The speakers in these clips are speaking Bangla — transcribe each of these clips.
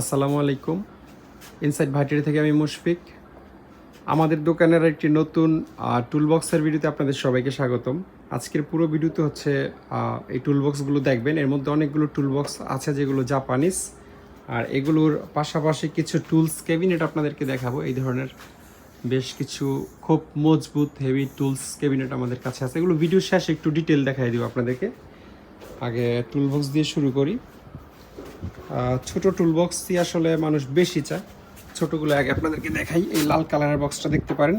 আসসালামু আলাইকুম। ইনসাইড ভাইটারি থেকে আমি মুশফিক। আমাদের দোকানের একটি নতুন টুলবক্সের ভিডিওতে আপনাদের সবাইকে স্বাগতম। আজকের পুরো ভিডিওতে হচ্ছে এই টুলবক্সগুলো দেখবেন। এর মধ্যে অনেকগুলো টুলবক্স আছে যেগুলো জাপানিজ আর এগুলোর পাশাপাশি কিছু টুলস ক্যাবিনেট আপনাদেরকে দেখাবো। এই ধরনের বেশ কিছু খুব মজবুত হেভি টুলস ক্যাবিনেট আমাদের কাছে আছে। এগুলো ভিডিও শেষে একটু ডিটেল দেখাই দিব আপনাদেরকে। আগে টুলবক্স দিয়ে শুরু করি। ছোট টুল বক্স দিয়ে আসলে মানুষ বেশি চায়। ছোটগুলো আগে আপনাদেরকে দেখাই। এই লাল কালারের বক্সটা দেখতে পারেন।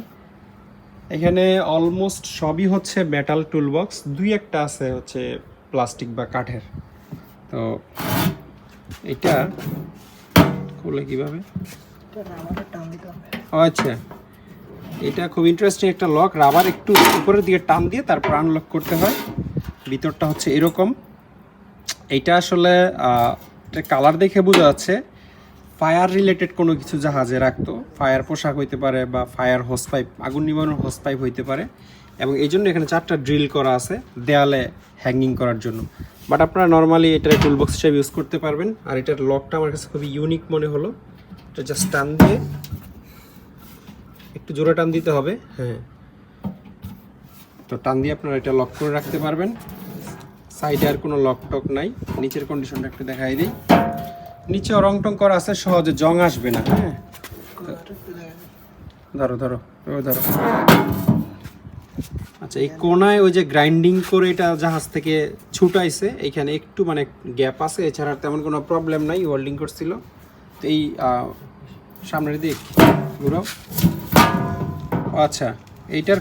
এখানে অলমোস্ট সবই হচ্ছে মেটাল টুল বক্স দুই একটা আছে হচ্ছে প্লাস্টিক বা কাঠের। তো এটা খুলে কীভাবে? ও আচ্ছা। এটা খুব ইন্টারেস্টিং একটা লক রাবার একটু উপরের দিকে টান দিয়ে তারপর আনলক করতে হয়। ভিতরটা হচ্ছে এরকম। এইটা আসলে কালার দেখে বোঝা যাচ্ছে। ফায়ার রিলেটেড কোনো কিছু জাহাজে রাখতো। ফায়ার পোশাক হইতে পারে বা ফায়ার হোস পাইপ আগুন নিবানোর হোস পাইপ হইতে পারে। এবং এই জন্য এখানে চারটা ড্রিল করা আছে দেয়ালে হ্যাঙ্গিং করার জন্য। বাট আপনারা নর্মালি এটা টুল বক্স হিসেবে ইউজ করতে পারবেন। আর এটার লকটা আমার কাছে খুবই ইউনিক মনে হলো। এটা জাস্ট টান দিয়ে একটু জোরে টান দিতে হবে। হ্যাঁ। তো টান দিয়ে আপনারা এটা লক করে রাখতে পারবেন। সাইডে আর কোনো লক টক নাই। নিচের কন্ডিশনটা একটু দেখাই দিই। নিচেও রং টং করা আছে, সহজে জং আসবে না হ্যাঁ? ধরো ধরো ও ধরো। আচ্ছা এই কোনায় ওই যে গ্রাইন্ডিং করে এটা জাহাজ থেকে ছুটাইছে এইখানে একটু মানে গ্যাপ আছে, এছাড়া তেমন কোনো প্রবলেম নাই ওয়েল্ডিং করছিল। তো এই সামনের দিক, ঘুরাও। ও আচ্ছা এইটার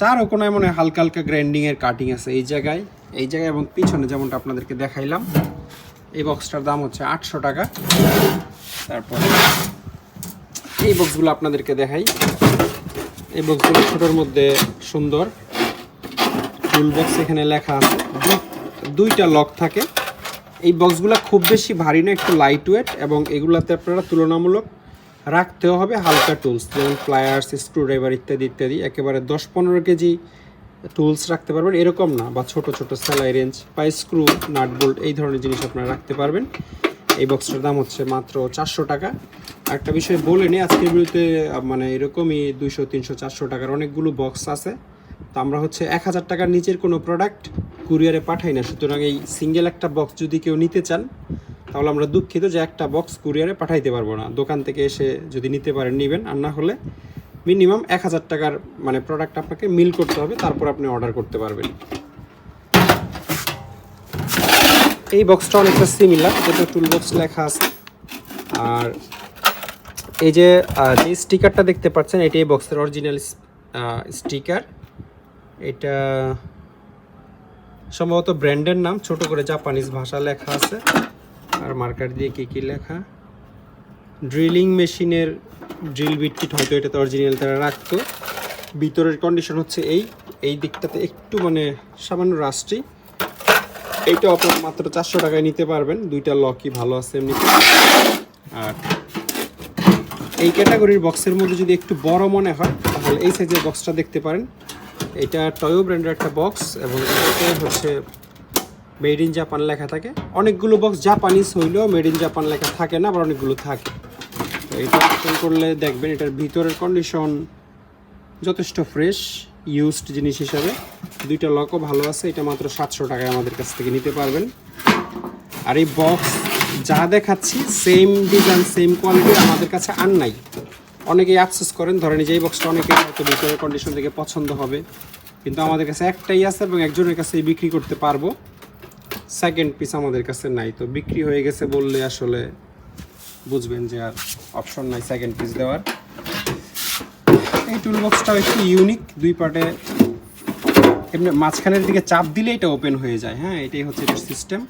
চার কোনায় মনে হালকা হালকা গ্রাইন্ডিংয়ের কাটিং আছে, এই জায়গায়। এই জায়গায় এবং পিছনে যেমনটা আপনাদেরকে দেখাইলাম, এই বক্সটার দাম হচ্ছে আটশো টাকা। তারপর এই বক্সগুলো আপনাদেরকে দেখাই। এই বক্সগুলো ছোটোর মধ্যে সুন্দর। ফুল বক্স এখানে লেখা আছে। দুইটা লক থাকে। এই বক্সগুলো খুব বেশি ভারী না একটু লাইট ওয়েট এবং এগুলাতে আপনারা তুলনামূলক রাখতেও হবে হালকা টুলস যেমন প্লায়ার্স স্ক্রুড্রাইভার ইত্যাদি ইত্যাদি। একেবারে দশ পনেরো কেজি টুলস রাখতে পারবেন। এরকম না, বা ছোট ছোট সেলাই রেঞ্জ বা স্ক্রু নাট বোল্ট এই ধরনের জিনিস আপনারা রাখতে পারবেন। এই বক্সটার দাম হচ্ছে মাত্র চারশো টাকা। একটা বিষয় বলে নিই, আজকের বিরুদ্ধে মানে এরকমই দুইশো, তিনশো, চারশো টাকার অনেকগুলো বক্স আছে। তো আমরা হচ্ছে এক হাজার টাকার নিচের কোনো প্রোডাক্ট কুরিয়ারে পাঠাই না। সুতরাং এই সিঙ্গেল একটা বক্স যদি কেউ নিতে চান, তাহলে আমরা দুঃখিত যে একটা বক্স কুরিয়ারে পাঠাইতে পারব না। দোকান থেকে এসে যদি নিতে পারেন, নেবেন। আর না হলে মিনিমাম এক হাজার টাকার মানে প্রোডাক্ট আপনাকে মিল করতে হবে, তারপর আপনি অর্ডার করতে পারবেন। এই বক্সটা অনেকটা সিমিলার যেটা টুল বক্স লেখা আছে। আর এই যে যে স্টিকারটা দেখতে পাচ্ছেন, এটি এই বক্সের অরিজিনাল স্টিকার এটা সম্ভবত ব্র্যান্ডের নাম, ছোট করে জাপানিজ ভাষা লেখা আছে। আর মার্কার দিয়ে কী কী লেখা? ড্রিলিং মেশিনের ড্রিল বিট কিট হয়তো এটাতে অরিজিনাল তারা রাখতো। ভিতরের কন্ডিশন হচ্ছে এই। এই দিকটাতে একটু মানে সামান্য রাস্ট্রি এইটা আপনার মাত্র চারশো টাকায় নিতে পারবেন। দুইটা লকই ভালো আছে এমনি আর এই ক্যাটাগরির বক্সের মধ্যে যদি একটু বড় মনে হয়, তাহলে এই সাইজের বক্সটা দেখতে পারেন। এটা টয়ো ব্র্যান্ডের একটা বক্স এবং এটাতে হচ্ছে মেড ইন জাপান লেখা থাকে। অনেকগুলো বক্স জাপানিজ হইলেও মেড ইন জাপান লেখা থাকে না, আবার অনেকগুলো থাকে। তো এটা ওপেন করলে দেখবেন এটার ভিতরের কন্ডিশন যথেষ্ট ফ্রেশ ইউজড জিনিস হিসাবে। দুইটা লকও ভালো আছে, এটা মাত্র সাতশো টাকায় আমাদের কাছ থেকে নিতে পারবেন। আর এই বক্স যা দেখাচ্ছি সেম ডিজাইন সেম কোয়ালিটি আমাদের কাছে আর নাই। অনেকেই আফসোস করেন, ধরেন যে এই বক্সটা অনেকে হয়তো ভিতরের কন্ডিশন থেকে পছন্দ হবে। কিন্তু আমাদের কাছে একটাই আছে এবং একজনের কাছে বিক্রি করতে পারব। সেকেন্ড পিস আমাদের কাছে নাই, তো বিক্রি হয়ে গেছে বললে আসলে বুঝবেন যে আর অপশন নাই সেকেন্ড পিস দেওয়ার। এই টুল বক্সটাও একটু ইউনিক দুই পার্টে এমনি মাঝখানের দিকে চাপ দিলে এটা ওপেন হয়ে যায় হ্যাঁ এটাই হচ্ছে এটার সিস্টেম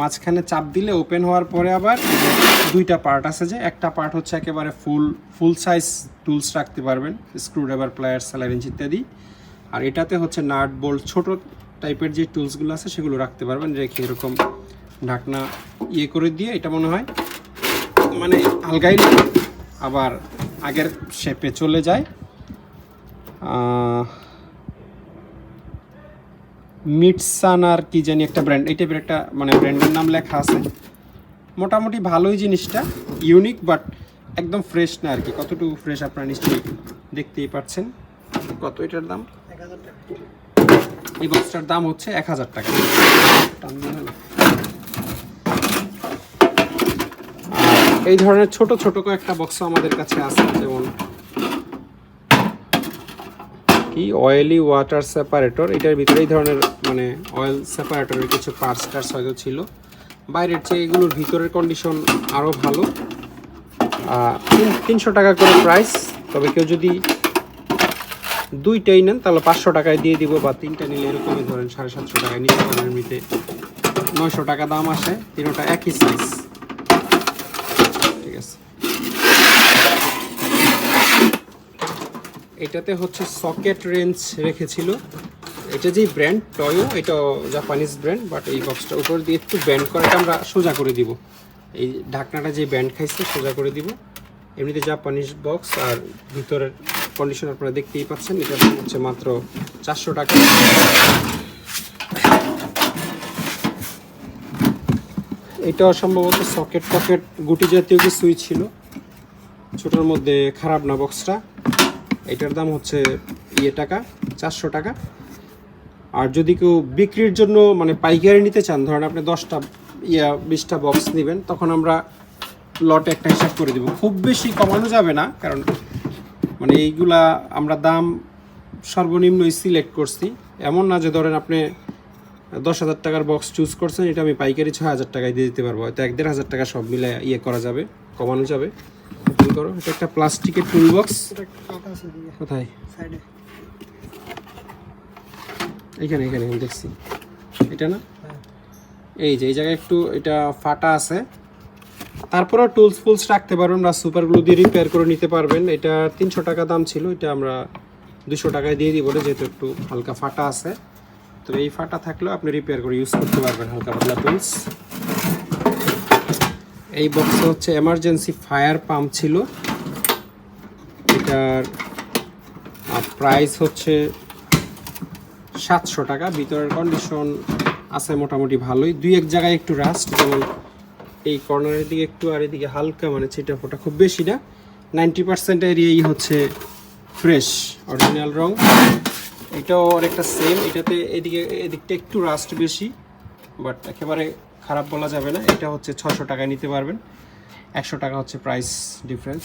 মাঝখানে চাপ দিলে ওপেন হওয়ার পরে আবার দুইটা পার্ট আছে যে, একটা পার্ট হচ্ছে একেবারে ফুল ফুল সাইজ টুলস রাখতে পারবেন স্ক্রুড্রাইভার প্লায়ার স্যালারেঞ্জ ইত্যাদি। আর এটাতে হচ্ছে নাট বোল্ট ছোট টাইপের যে টুলসগুলো আছে সেগুলো রাখতে পারবেন, রেখে এরকম ঢাকনা ইয়ে করে দিয়ে, এটা মনে হয় মানে আলগাই লাগে, আবার আগের শেপে চলে যায়। মিটসান আর কি জানি একটা ব্র্যান্ড এই টাইপের একটা মানে ব্র্যান্ডের নাম লেখা আছে। মোটামুটি ভালোই জিনিসটা ইউনিক বাট একদম ফ্রেশ না আর কি। কতটুকু ফ্রেশ আপনারা নিশ্চয়ই দেখতেই পাচ্ছেন। কত এটার দাম? এই বক্সটার দাম হচ্ছে এক হাজার টাকা টান দিন হলো। আর এই ধরনের ছোট ছোট কয়েকটা বক্স আমাদের কাছে আছে, যেমন কি অয়েলি ওয়াটার সেপারেটর এটার ভিতরে এই ধরনের মানে অয়েল সেপারেটরের কিছু পার্টস টার্স হয়তো ছিল। বাইরের চেয়ে এগুলোর ভিতরের কন্ডিশন আরও ভালো। তিনশো টাকা করে প্রাইস তবে কেউ যদি দুইটাই নেন, তাহলে পাঁচশো টাকায় দিয়ে দিব বা তিনটা নিলে এরকমই ধরেন সাড়ে সাতশো টাকায় নিতে পারেন এমনিতে। নয়শো টাকা দাম আসে, তিনোটা একই সাইজ ঠিক আছে এটাতে হচ্ছে সকেট রেঞ্জ রেখেছিল। এটা যেই ব্র্যান্ড টয়ো এটা জাপানিজ ব্র্যান্ড বাট এই বক্সটা উপর দিয়ে একটু ব্যান্ড করাটা আমরা সোজা করে দিব। এই ঢাকনাটা যে ব্যান্ড খাইছে, সোজা করে দিব। এমনিতে জাপানিজ বক্স আর ভিতরের কন্ডিশন আপনারা দেখতেই পাচ্ছেন, এটা হচ্ছে মাত্র চারশো টাকা। এটা সম্ভবত সকেট পকেট গুটি জাতীয় কিছুই ছিল। ছোটোর মধ্যে খারাপ না বক্সটা এটার দাম হচ্ছে ইয়ে টাকা, চারশো টাকা। আর যদি কেউ বিক্রির জন্য মানে পাইকারি নিতে চান, ধরেন আপনি দশটা ইয়া, বিশটা বক্স নেবেন, তখন আমরা লটে একটা হিসাব করে দিব। খুব বেশি কমানো যাবে না, কারণ মানে এইগুলা আমরা দাম সর্বনিম্নই সিলেক্ট করছি। এমন না যে ধরেন আপনি দশ হাজার টাকার বক্স চুজ করছেন, এটা আমি পাইকারি ছয় হাজার টাকায় দিয়ে দিতে পারব। হয়তো এক দেড় হাজার টাকা সব মিলে ইয়ে করা যাবে, কমানো যাবে। করো এটা একটা প্লাস্টিকের টুল বক্স কোথায়? এখানে এখানে আমি দেখছি। এটা না? এই যে এই জায়গায় একটু এটা ফাটা আছে। তারপরেও টুলস ফুলস রাখতে পারবেন বা সুপারগুলো দিয়ে রিপেয়ার করে নিতে পারবেন। এটা তিনশো টাকা দাম ছিল এটা আমরা দুশো টাকায় দিয়ে দিব যেহেতু একটু হালকা ফাটা আছে। তো এই ফাটা থাকলেও আপনি রিপেয়ার করে ইউজ করতে পারবেন হালকা পাতলা টুলস এই বক্সে হচ্ছে এমার্জেন্সি ফায়ার পাম্প ছিল। এটার প্রাইস হচ্ছে সাতশো টাকা। ভিতরের কন্ডিশন আছে মোটামুটি ভালোই। দুই এক জায়গায় একটু রাস্ট যেমন এই কর্নারের দিকে একটু আর এদিকে হালকা মানে ছিটা ফোটা খুব বেশি না। নাইনটি পার্সেন্ট এরিয়াই হচ্ছে ফ্রেশ অরিজিনাল রং। এটাও অনেকটা সেম এটাতে এদিকে, এদিকটা একটু রাস্ট বেশি বাট একেবারে খারাপ বলা যাবে না, এটা হচ্ছে ছশো টাকায় নিতে পারবেন। একশো টাকা হচ্ছে প্রাইস ডিফারেন্স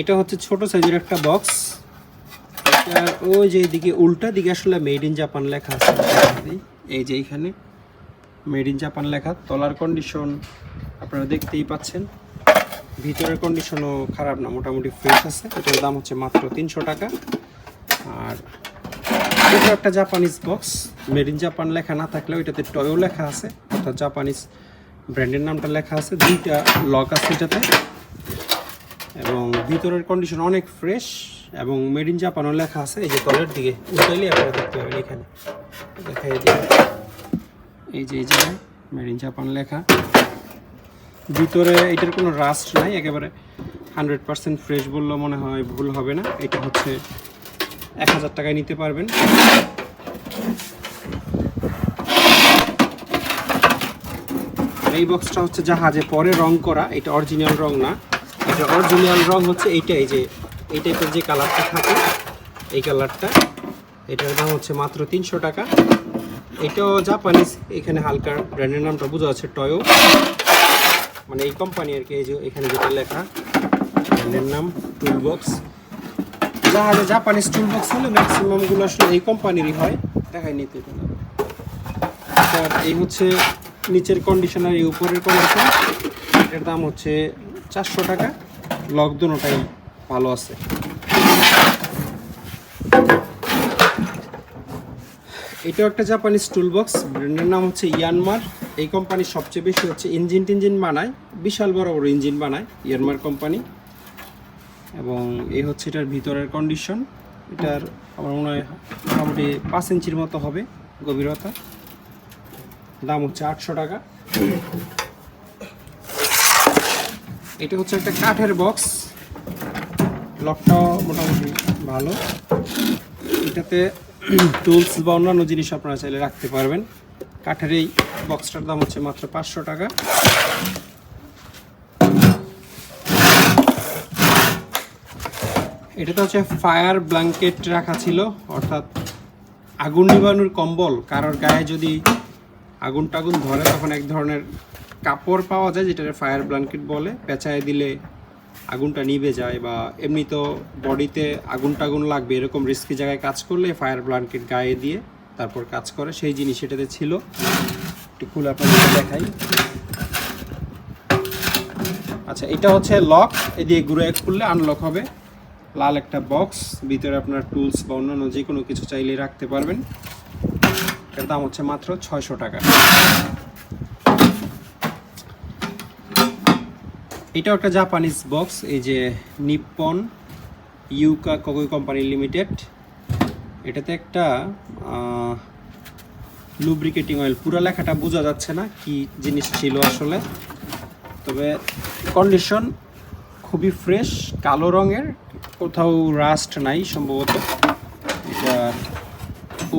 এটা হচ্ছে ছোট সাইজের একটা বক্স ওই যে এদিকে উল্টা দিকে আসলে মেড ইন জাপান লেখা আছে। এই যে এইখানে মেড ইন জাপান লেখা, তলার কন্ডিশন আপনারা দেখতেই পাচ্ছেন। ভিতরের কন্ডিশনও খারাপ না, মোটামুটি ফ্রেশ আছে। এটার দাম হচ্ছে মাত্র তিনশো টাকা। আর এটা একটা Japanese box made in Japan লেখা না থাকলেও এটাতে টয়ও লেখা আছে। অর্থাৎ জাপানিজ ব্র্যান্ডের নামটা লেখা আছে, দুইটা লক আছে এটাতে। এবং ভিতরের কন্ডিশন অনেক ফ্রেশ এবং মেড ইন জাপানও লেখা আছে, এই যে তলের দিকে উঠাইলে আপনারা দেখতে পাবেন এখানে। দেখাই দিই। এই যে, এই জায়গায় মেড ইন জাপান লেখা। ভিতরে এটার কোনো রাস্ট নাই, একেবারে হান্ড্রেড পার্সেন্ট ফ্রেশ বললেও মনে হয় ভুল হবে না। এটা হচ্ছে এক হাজার টাকায় নিতে পারবেন। এই বক্সটা হচ্ছে জাহাজে পরে রং করা, এটা অরিজিনাল রং না। এটা অরিজিনাল রং হচ্ছে এইটাই যে, এই টাইপের যে কালারটা থাকে, এই কালারটা এটার দাম হচ্ছে মাত্র তিনশো টাকা। এটাও জাপানিজ এখানে হালকা ব্র্যান্ডের নামটা বোঝা যাচ্ছে টয়ো মানে এই কোম্পানি আর কি, এই যে এখানে যেটা লেখা ব্র্যান্ডের নাম টুল বক্স জাহাজে জাপানিজ টুল বক্স হলে ম্যাক্সিমামগুলো আসলে এই কোম্পানিরই হয়। দেখাই নিতে এখানে এই হচ্ছে নিচের কন্ডিশন আর এই উপরের কন্ডিশন এটার দাম হচ্ছে চারশো টাকা। লক দুটাই ভালো আছে। এটাও একটা জাপানিজ টুল বক্স ব্র্যান্ডের নাম হচ্ছে ইয়ানমার এই কোম্পানি সবচেয়ে বেশি হচ্ছে ইঞ্জিন টিঞ্জিন বানায়, বিশাল বড় বড় ইঞ্জিন বানায় ইয়ানমার কোম্পানি এবং এই হচ্ছে এটার ভিতরের কন্ডিশন এটার আমার মনে হয় মোটামুটি পাঁচ ইঞ্চির মতো হবে গভীরতা। দাম হচ্ছে আটশো টাকা। এটা হচ্ছে একটা কাঠের বক্স। লকটাও মোটামুটি ভালো। এটাতে টুলস বা অন্যান্য জিনিস আপনারা চাইলে রাখতে পারবেন। কাঠের এই বক্সটার দাম হচ্ছে মাত্র পাঁচশো টাকা। এটা তো হচ্ছে ফায়ার ব্ল্যাঙ্কেট রাখা ছিল, অর্থাৎ আগুন নিবানোর কম্বল। কারোর গায়ে যদি আগুন টাগুন ধরে, তখন এক ধরনের কাপড় পাওয়া যায় যেটা ফায়ার ব্ল্যাঙ্কেট বলে। পেঁচায় দিলে আগুনটা নিভে যায় বা এমনি তো বডিতে আগুন টাগুন লাগবে, এরকম রিস্কি জায়গায় কাজ করলে ফায়ার ব্ল্যাঙ্কেট গায়ে দিয়ে তারপর কাজ করে। সেই জিনিস এটাতে ছিল। একটু খুলে আপনাদের দেখাই। আচ্ছা এটা হচ্ছে লক। এদিকে ঘুরে খুললে আনলক হবে। লাল একটা বক্স ভিতরে আপনার টুলস বা অন্যান্য যে কোনো কিছু চাইলে রাখতে পারবেন। এটার দাম হচ্ছে মাত্র ছয়শো টাকা। এটাও একটা জাপানিজ বক্স, এই যে Nippon yuka koko company limited. এটাতে একটা লুব্রিকেটিং অয়েল পুরো লেখাটা বোঝা যাচ্ছে না কি জিনিস ছিল আসলে। তবে কন্ডিশন খুবই ফ্রেশ কালো রঙের, কোথাও রাস্ট নাই সম্ভবত। এটা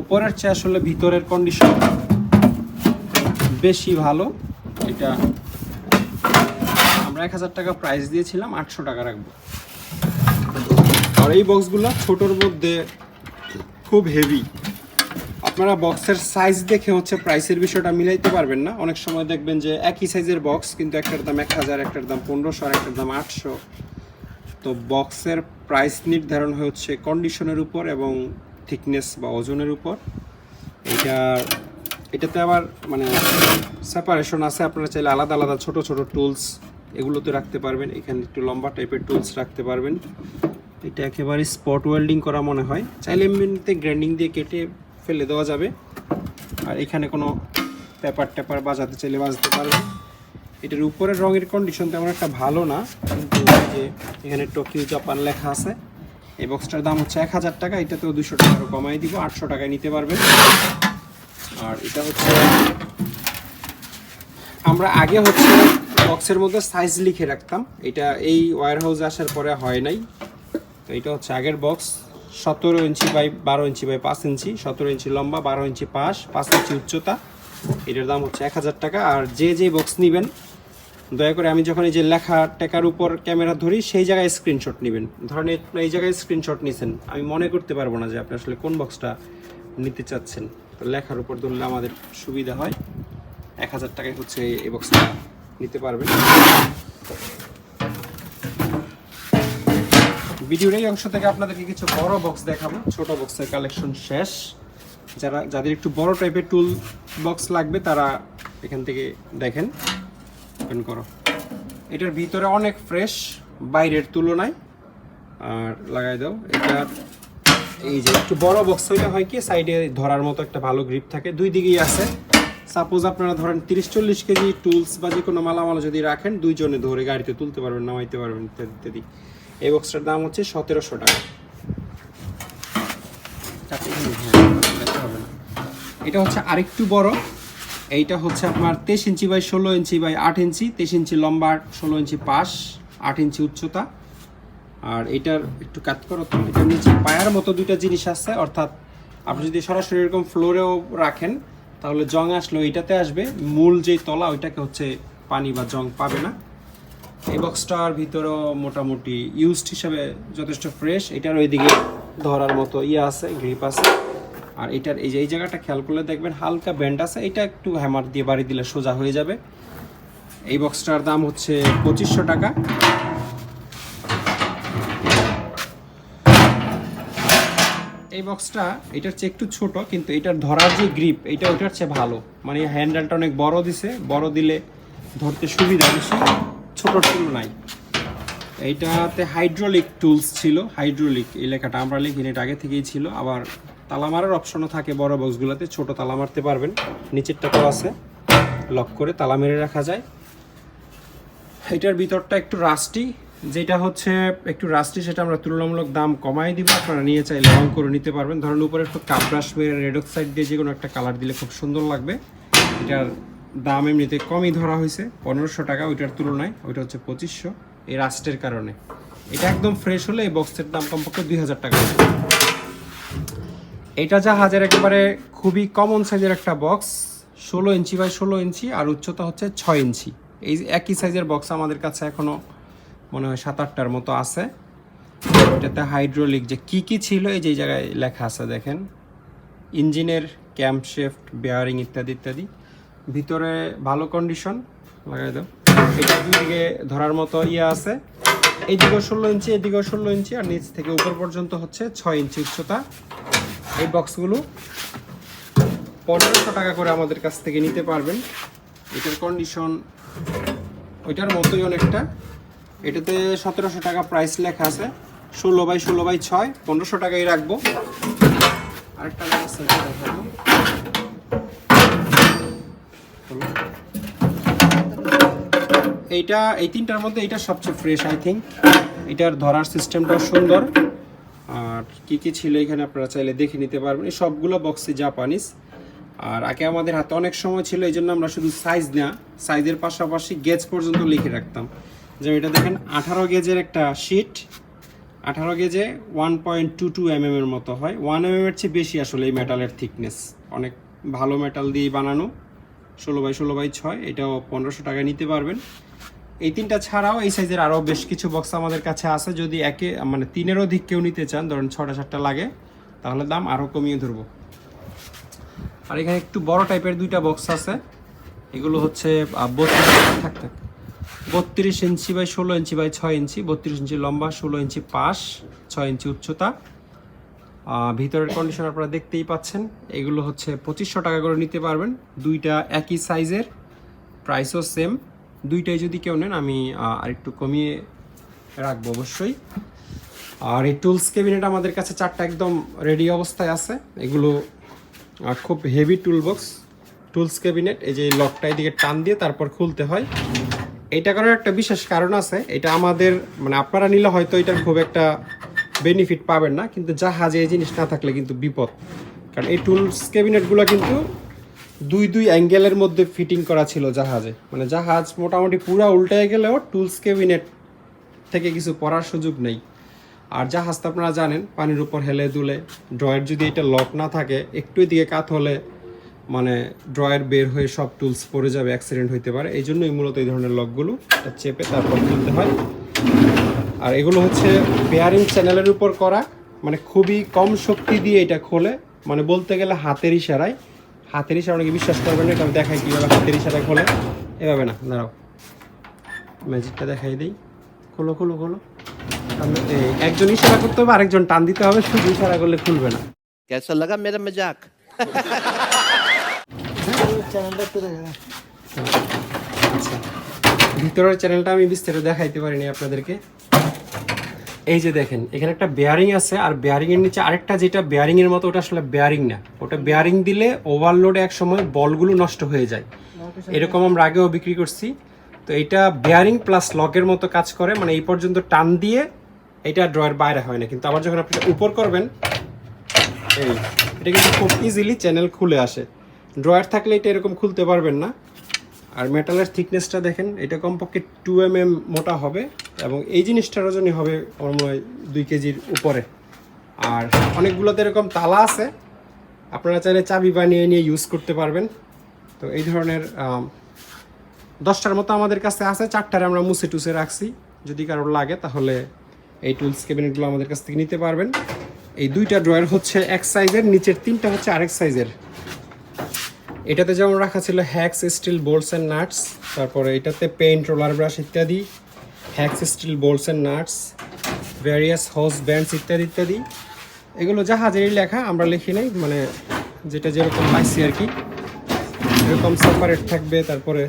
উপরের চেয়ে আসলে ভিতরের কন্ডিশন বেশি ভালো। এটা আমরা এক হাজার টাকা প্রাইস দিয়েছিলাম, আটশো টাকা রাখব। আর এই বক্সগুলো ছোটোর মধ্যে খুব হেভি আপনারা বক্সের সাইজ দেখে হচ্ছে প্রাইসের বিষয়টা মিলাইতে পারবেন না। অনেক সময় দেখবেন যে একই সাইজের বক্স কিন্তু একটার দাম এক হাজার, একটার দাম পনেরোশো, আর একটার দাম আটশো। তো বক্সের প্রাইস নির্ধারণ হচ্ছে কন্ডিশনের উপর এবং থিকনেস বা ওজনের উপর। এটা এটাতে আবার মানে সেপারেশন আছে, আপনারা চাইলে আলাদা আলাদা ছোট ছোট টুলস এগুলোতে রাখতে পারবেন। এখানে একটু লম্বা টাইপের টুলস রাখতে পারবেন। এটা একেবারে স্পট ওয়েল্ডিং করা মনে হয়। চাইলে এমনিতে গ্রাইন্ডিং দিয়ে কেটে ফেলে দেওয়া যাবে। আর এখানে কোনো পেপার ট্যাপার বাজাতে চাইলে বাজাতে পারবেন। এটার উপরের রঙের কন্ডিশন তেমন একটা ভালো না। কিন্তু যে এখানে টোকিও জাপান লেখা আছে। এই বক্সটার দাম হচ্ছে এক হাজার টাকা, এটাতেও দুশো টাকা আরও কমাই দিব, আটশো টাকায় নিতে পারবেন। আর এটা হচ্ছে আমরা আগে হচ্ছে বক্সের মধ্যে সাইজ লিখে রাখতাম। এটা এই ওয়ার হাউসে আসার পরে হয় নাই। তো এটা হচ্ছে আগের বক্স। সতেরো ইঞ্চি বাই বারো ইঞ্চি বাই পাঁচ ইঞ্চি, সতেরো ইঞ্চি লম্বা, বারো ইঞ্চি পাশ, পাঁচ ইঞ্চি উচ্চতা। এটার দাম হচ্ছে এক হাজার টাকা। আর যে যে বক্স নেবেন দয়া করে আমি যখন এই যে লেখা টেকার উপর ক্যামেরা ধরি, সেই জায়গায় স্ক্রিনশট নেবেন। ধরেন এই- জায়গায় স্ক্রিনশট নিছেন। আমি মনে করতে পারব না যে আপনি আসলে কোন বক্সটা নিতে চাচ্ছেন। তো লেখার উপর ধরলে আমাদের সুবিধা হয়। এক হাজার টাকায় হচ্ছে এই বক্সটা নিতে পারবেন। ভিডিওর এই অংশ থেকে আপনাদেরকে কিছু বড় বক্স দেখাবো। ছোট বক্সের কালেকশন শেষ। যারা যাদের একটু বড় টাইপের টুল বক্স লাগবে, তারা এখান থেকে দেখেন। ওপেন করো। এটার ভিতরে অনেক ফ্রেশ বাইরের তুলনায়। আর লাগাই দাও, এটা এই যে একটু বড় বক্স হইলে হয় কি সাইডে ধরার মতো একটা ভালো গ্রিপ থাকে। দুই দিকেই আছে। সাপোজ আপনারা ধরেন তিরিশ চল্লিশ কেজি টুলস বা যে কোনো মালামাল যদি রাখেন, দুইজনে ধরে গাড়িতে তুলতে পারবেন, নামাইতে পারবেন ইত্যাদি ইত্যাদি এই বক্সটার দাম হচ্ছে সতেরোশো টাকা। এটা হচ্ছে আরেকটু বড়। এইটা হচ্ছে আপনার তেইশ ইঞ্চি বাই ষোলো ইঞ্চি বাই আট ইঞ্চি, তেইশ ইঞ্চি লম্বা, ষোলো ইঞ্চি পাশ, আট ইঞ্চি উচ্চতা। আর এটার একটু কাট করো, তো এটার নিচে পায়ার মতো দুইটা জিনিস আছে, অর্থাৎ আপনি যদি সরাসরি এরকম ফ্লোরেও রাখেন, তাহলে জং আসলে ওইটাতে আসবে। মূল যেই তলা, ওইটাকে হচ্ছে পানি বা জং পাবে না। এই বক্সটার ভিতরেও মোটামুটি ইউজড হিসাবে যথেষ্ট ফ্রেশ এটার ওইদিকে ধরার মতো ইয়ে আছে গ্রিপ আছে। আর এটার এই যে, এই জায়গাটা খেয়াল করলে দেখবেন হালকা ব্যান্ড আছে, এটা একটু হ্যামার দিয়ে বাড়ি দিলে সোজা হয়ে যাবে। এই বক্সটার দাম হচ্ছে পঁচিশশো টাকা। এই বক্সটা এটার চেয়ে একটু ছোট, কিন্তু এটার ধরার যে গ্রিপ এটা ওটার চেয়ে ভালো। মানে হ্যান্ডেলটা অনেক বড় দিছে, বড় দিলে ধরতে সুবিধা, বেশি ছোট তুলনায় এইটাতে হাইড্রোলিক টুলস ছিল হাইড্রোলিক এই লেখাটা আমরা লিখিনি, এটা আগে থেকেই ছিল, আবার তালা মারার অপশনও থাকে বড় বক্সগুলোতে, ছোট তালা মারতে পারবেন। নিচেরটাতেও আছে, লক করে তালা মেরে রাখা যায়। এটার ভিতরটা একটু রাস্টি যেটা হচ্ছে একটু রাস্টি সেটা আমরা তুলনামূলক দাম কমাই দিব। আপনারা নিয়ে চাইলে রং করে নিতে পারবেন। ধরেন উপরে একটু কাপব্রাশ মেরে রেড অক্সাইড দিয়ে যে কোনো একটা কালার দিলে খুব সুন্দর লাগবে। এটার দাম এমনিতে কমই ধরা হয়েছে, পনেরোশো টাকা, ওইটার তুলনায়, ওইটা হচ্ছে পঁচিশশো, এই রাস্টের কারণে। এটা একদম ফ্রেশ হলে এই বক্সের দাম কমপক্ষে দুই হাজার টাকা। এটা জাহাজের একেবারে খুবই কমন সাইজের একটা বক্স ষোলো ইঞ্চি বাই ষোলো ইঞ্চি, আর উচ্চতা হচ্ছে ছয় ইঞ্চি। এই একই সাইজের বক্স আমাদের কাছে এখনও মনে হয় সাত আটটার মতো আছে। এটাতে হাইড্রোলিক যে কি কি ছিল, এই যে জায়গায় লেখা আছে দেখেন। ইঞ্জিনের ক্যাম্পশেফট বেয়ারিং ইত্যাদি ইত্যাদি। ভিতরে ভালো কন্ডিশন লাগাই দাও। এটা দুদিকে ধরার মতো ইয়ে আছে। এইদিকেও ষোলো ইঞ্চি, এদিকেও ষোলো ইঞ্চি, আর নিচ থেকে উপর পর্যন্ত হচ্ছে ছয় ইঞ্চি উচ্চতা। এই বক্সগুলো পনেরোশো টাকা করে আমাদের কাছ থেকে নিতে পারবেন। এটার কন্ডিশন ওইটার মতোই অনেকটা। এটাতে সতেরোশো টাকা প্রাইস লেখা আছে। ষোলো বাই ষোলো বাই ছয়, পনেরোশো টাকাই রাখব। আরেকটা। এইটা, এই তিনটার মধ্যে এটা সবচেয়ে ফ্রেশ আই থিঙ্ক এটার ধরার সিস্টেমটাও সুন্দর। আর কি কি ছিল এখানে আপনারা চাইলে দেখে নিতে পারবেন। এই সবগুলো বক্সে জাপানিজ আর আগে আমাদের হাতে অনেক সময় ছিল এই জন্য আমরা শুধু সাইজ না সাইজের পাশাপাশি গেজ পর্যন্ত লিখে রাখতাম। যে এটা দেখেন, আঠারো গেজের একটা শিট আঠারো গেজে one point two two M এর মতো হয়। ওয়ান এম এর চেয়ে বেশি আসলে এই মেটালের থিকনেস অনেক ভালো মেটাল দিয়ে বানানো। ষোলো বাই ষোলো বাই ছয়, এটাও পনেরোশো টাকায় নিতে পারবেন। এই তিনটা ছাড়াও এই সাইজের আরও বেশ কিছু বক্স আমাদের কাছে আছে। যদি একে মানে তিনের অধিক কেউ নিতে চান, ধরেন ছটা সাতটা লাগে, তাহলে দাম আরও কমিয়ে ধরবো। আর এখানে একটু বড় টাইপের দুইটা বক্স আছে। এগুলো হচ্ছে বত্রিশ, থাক থাক। বত্রিশ ইঞ্চি বাই ষোলো ইঞ্চি বাই ছয় ইঞ্চি, বত্রিশ ইঞ্চি লম্বা, ষোলো ইঞ্চি পাশ, ছয় ইঞ্চি উচ্চতা। ভিতরের কন্ডিশন আপনারা দেখতেই পাচ্ছেন। এগুলো হচ্ছে পঁচিশশো টাকা করে নিতে পারবেন। দুইটা একই সাইজের প্রাইসও সেম দুইটাই যদি কেউ নেন, আমি আরেকটু কমিয়ে রাখব অবশ্যই। আর এই টুলস ক্যাবিনেট আমাদের কাছে চারটা একদম রেডি অবস্থায় আছে। এগুলো খুব heavy tool box tools cabinet এই যে লকটা এদিকে টান দিয়ে তারপর খুলতে হয়। এটা করার একটা বিশেষ কারণ আছে, এটা আমাদের মানে আপনারা নিলে হয়তো এটার খুব একটা বেনিফিট পাবেন না, কিন্তু জাহাজে এই জিনিস না থাকলে কিন্তু বিপদ। কারণ এই টুলস ক্যাবিনেটগুলো কিন্তু দুই দুই অ্যাঙ্গেলের মধ্যে ফিটিং করা ছিল জাহাজে। মানে জাহাজ মোটামুটি পুরা উল্টে গেলেও টুলস কেবিনেট থেকে কিছু পড়ার সুযোগ নেই। আর জাহাজ তো আপনারা জানেন, পানির উপর হেলে দুলে। ড্রয়ের যদি এটা লক না থাকে, একটু দিকে কাত হলে মানে ড্রয়ের বের হয়ে সব টুলস পড়ে যাবে, অ্যাক্সিডেন্ট হইতে পারে। এই জন্যই মূলত এই ধরনের লকগুলো চেপে তারপর তুলতে হয়। আর এগুলো হচ্ছে বেয়ারিং চ্যানেলের উপর করা। মানে খুবই কম শক্তি দিয়ে এটা খোলে। মানে বলতে গেলে হাতের ইশারায়। হাতের ইশারা অনেকে বিশ্বাস করবেন না আমি দেখাই কীভাবে হাতের ইশারা খোলে। এভাবে না দাঁড়াও। ম্যাজিকটা দেখাই দিই। খোলো খোলো খোলো। একজন ইশারা করতে হবে আরেকজন টান দিতে হবে শুধু ইশারা করলে খুলবে না। কেসা লাগা মেরা মজাক ভিতরের চ্যানেলটা আমি বিস্তারিত দেখাইতে পারিনি আপনাদেরকে। এই যে দেখেন, এখানে একটা বেয়ারিং আছে, আর বেয়ারিং এর নিচে আরেকটা যেটা বেয়ারিং এর মতো, ওটা আসলে বেয়ারিং না। ওটা বেয়ারিং দিলে ওভারলোডে এক সময় বলগুলো নষ্ট হয়ে যায়। এরকম আমরা আগেও বিক্রি করছি। তো এটা বেয়ারিং প্লাস লকের মতো কাজ করে মানে এই পর্যন্ত টান দিয়ে এটা ড্রয়ের বাইরে হয় না। কিন্তু আবার যখন আপনি উপর করবেন, এই, এটা কিন্তু খুব ইজিলি চ্যানেল খুলে আসে। ড্রয়ার থাকলে এটা এরকম খুলতে পারবেন না। আর মেটালের থিকনেসটা দেখেন, এটা কমপক্ষে টু এম এম মোটা হবে এবং এই জিনিসটার ওজনই হবে আমার মনে হয় দুই কেজির উপরে। আর অনেকগুলোতে এরকম তালা আছে, আপনারা চাইলে চাবি বানিয়ে নিয়ে ইউজ করতে পারবেন। তো এই ধরনের দশটার মতো আমাদের কাছে আছে, চারটারে আমরা মুছে টুসে রাখছি। যদি কারোর লাগে তাহলে এই টুলস ক্যাবিনেটগুলো আমাদের কাছ থেকে নিতে পারবেন। এই দুইটা ড্রয়ার হচ্ছে এক সাইজের নিচের তিনটা হচ্ছে আরেক সাইজের এটাতে যেমন রাখা ছিল hacks, steel bolts and nuts, তারপরে এটাতে পেইন্ট, রোলার ব্রাশ ইত্যাদি, hacks, steel bolts and nuts, various hose, bands ইত্যাদি ইত্যাদি। এগুলো জাহাজেরই লেখা, আমরা লিখি নাই মানে যেটা যেরকম পাইছি আর কি। এরকম সেপারেট থাকবে, তারপরে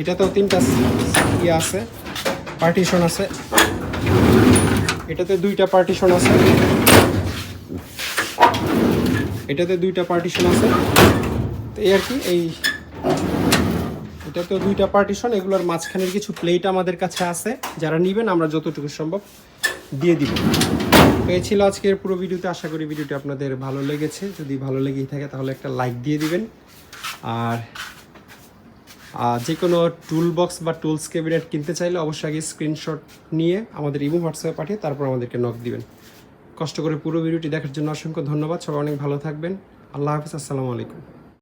এটাতেও তিনটা ইয়ে আছে পার্টিশন আছে। এটাতে দুইটা পার্টিশন আছে। এটাতে দুইটা পার্টিশন আছে। তো এই আর কি, এই এটাতে দুইটা পার্টিশন এগুলোর মাঝখানের কিছু প্লেট আমাদের কাছে আছে। যারা নেবেন, আমরা যতটুকু সম্ভব দিয়ে দিব। তো এই ছিল আজকের পুরো ভিডিওতে। আশা করি ভিডিওটি আপনাদের ভালো লেগেছে। যদি ভালো লেগেই থাকে, তাহলে একটা লাইক দিয়ে দিবেন। আর যে কোনো টুল বক্স বা টুলস ক্যাবিনেট কিনতে চাইলে অবশ্যই আগে স্ক্রিনশট নিয়ে আমাদের ইমো, হোয়াটসঅ্যাপে পাঠিয়ে তারপর আমাদেরকে নক দিবেন। কষ্ট করে পুরো ভিডিওটি দেখার জন্য অসংখ্য ধন্যবাদ। সবাই অনেক ভালো থাকবেন। আল্লাহ হাফিজ, আসসালামু আলাইকুম।